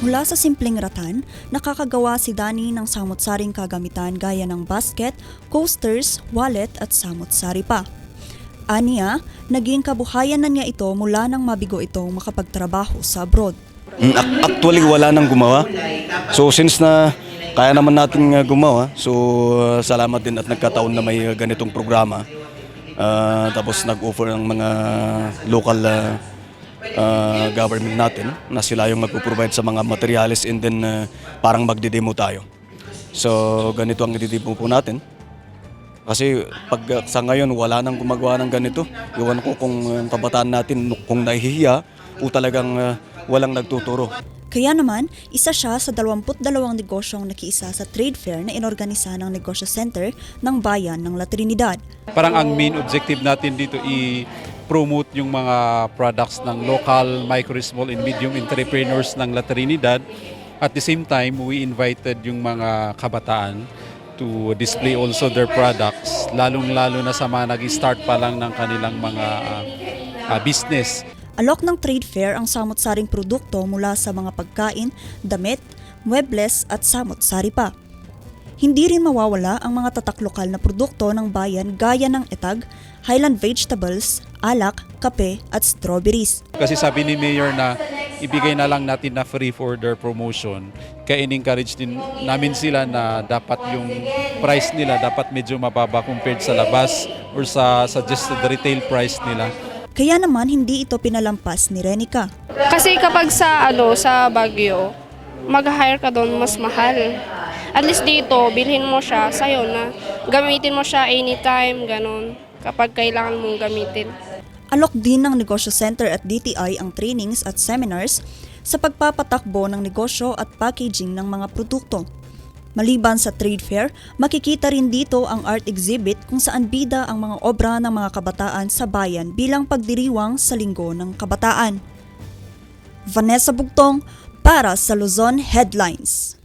Mula sa simpleng ratan, nakakagawa si Dani ng samot-saring kagamitan gaya ng basket, coasters, wallet at samot-sari pa. Aniya, naging kabuhayan na niya ito mula nang mabigo itong makapagtrabaho sa abroad. Mm, ac- Actually, wala nang gumawa. So since na kaya naman natin gumawa, so uh, salamat din at nagkataon na may ganitong programa. Uh, tapos nag-offer ng mga local uh, uh, government natin na sila yung magpo-provide sa mga materials and then uh, parang magdidemo tayo. So ganito ang ididemo po natin. Kasi pag uh, sa ngayon wala nang gumagawa ng ganito, iwan ko kung uh, ang kabataan natin kung nahihiya o talagang uh, walang nagtuturo. Kaya naman, isa siya sa 22 negosyong nakiisa sa trade fair na inorganisa ng Negosyo Center ng Bayan ng La Trinidad. Parang ang main objective natin dito i-promote yung mga products ng local micro, small and medium entrepreneurs ng La Trinidad. At the same time, we invited yung mga kabataan to display also their products, lalong-lalo na sa mga nag-start pa lang ng kanilang mga ah, ah, business. Alok ng trade fair ang samot-saring produkto mula sa mga pagkain, damit, muebles at samot-sari pa. Hindi rin mawawala ang mga tatak lokal na produkto ng bayan gaya ng etag, highland vegetables, alak, kape at strawberries. Kasi sabi ni Mayor na ibigay na lang natin na free for their promotion. Kaya in-encourage din namin sila na dapat yung price nila dapat medyo mababa compared sa labas or sa suggested retail price nila. Kaya naman hindi ito pinalampas ni Renica. Kasi kapag sa ano sa Baguio, mag-hire ka doon mas mahal. At least dito, bilhin mo siya sa'yo na gamitin mo siya anytime, ganun, kapag kailangan mong gamitin. Alok din ng Negosyo Center at DTI ang trainings at seminars sa pagpapatakbo ng negosyo at packaging ng mga produkto. Maliban sa trade fair, makikita rin dito ang art exhibit kung saan bida ang mga obra ng mga kabataan sa bayan bilang pagdiriwang sa Linggo ng Kabataan. Vanessa Bugtong para sa Luzon Headlines.